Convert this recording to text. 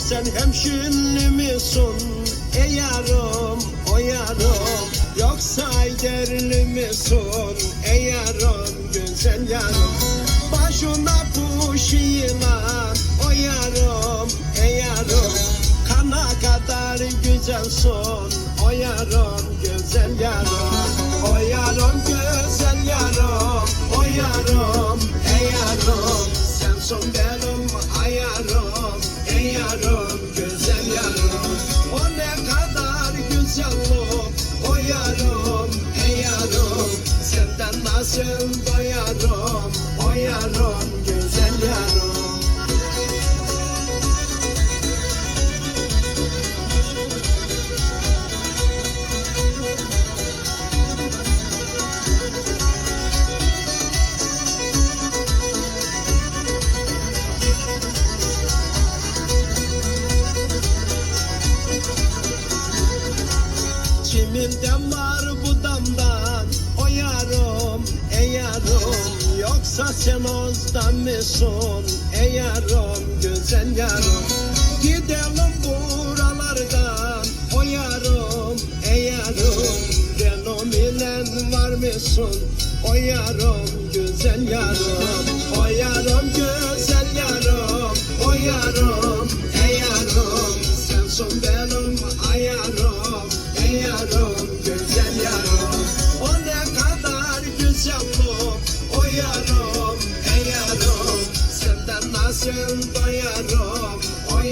sen hemşinli misin? Ey yarım, o yarım Yoksa Ayderli misin? Ey yarım, güzel yarım Başına yılan O yarım, ey yarım Kana kadar güzelsin O yarım, güzel yarım Ey yarım, güzel yarım O ne kadar güzellik O ey yarım Senden nasıl doyarım O güzel yarım Kiminde var bu damdan O yarım, ey yarım Yoksa sen ozdan mısın? Ey yarım, güzel yarım. Gidelim buralardan O yarım, ey yarım Benim ile var mısın? O yarım, güzel yarım. O yarım, güzel yarım. O yarım, ey yarım Sensin benim ayarım Ey yarım, güzel yarım O kadar güzel bu O yarım Senden nasıl doyarım O